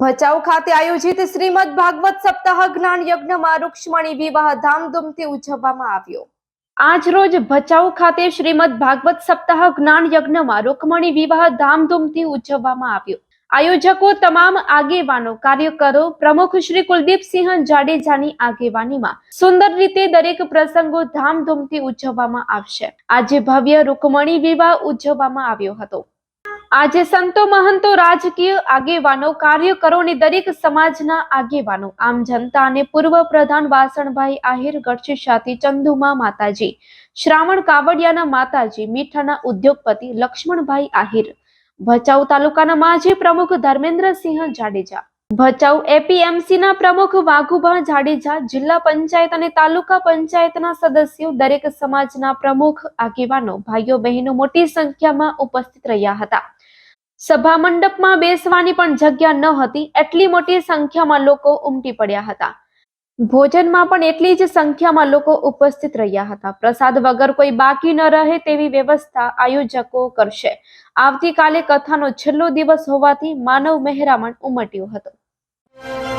ભચાઉ ખાતે આયોજિત શ્રીમદ ભાગવત સપ્તાહ જ્ઞાન યજ્ઞમાં રૂક્ષ્મણી વિવાહ ધામધૂમથી ઉજવવામાં આવ્યો. આજ રોજ ભચાઉ ખાતે શ્રીમદ ભાગવત સપ્તાહ જ્ઞાન યજ્ઞમાં રૂકમણી વિવાહ ધામધૂમથી ઉજવવામાં આવ્યો. આયોજકો તમામ આગેવાનો, કાર્યકરો, પ્રમુખ શ્રી કુલદીપસિંહ જાડેજાની આગેવાનીમાં સુંદર રીતે દરેક પ્રસંગો ધામધૂમથી ઉજવવામાં આવશે. આજે ભવ્ય રૂકમણી વિવાહ ઉજવવામાં આવ્યો હતો. આજે સંતો મહંતો રાજકીય આગેવાનો કાર્યકરો અને દરેક સમાજના આગેવાનો, આમ જનતા અને પૂર્વ પ્રધાન વાસણભાઈ આહિર ગઢશીશાથી ચંદુમા માતાજી, શ્રાવણ કાવડિયાના માતાજી, મીઠાના ઉદ્યોગપતિ લક્ષ્મણભાઈ આહિર, ભચાઉ તાલુકાના માજી પ્રમુખ ધર્મેન્દ્રસિંહ જાડેજા ભચાઉ એપીએમસીના પ્રમુખ વાઘુભા જાડેજા, જિલ્લા પંચાયત અને તાલુકા પંચાયતના સદસ્યો, દરેક સમાજના પ્રમુખ, આગેવાનો, ભાઈઓ, બહેનો મોટી સંખ્યામાં ઉપસ્થિત રહ્યા હતા. સભા મંડપમાં બેસવાની પણ જગ્યા ન હતી, એટલી મોટી સંખ્યામાં લોકો ઉમટી પડ્યા હતા. ભોજનમાં પણ એટલી જ સંખ્યામાં લોકો ઉપસ્થિત રહ્યા હતા. પ્રસાદ વગર કોઈ બાકી ન રહે તેવી વ્યવસ્થા આયોજકો કરશે. આવતીકાલે કથાનો છેલ્લો દિવસ હોવાથી માનવ મહેરામણ ઉમટ્યું હતું. Thank you.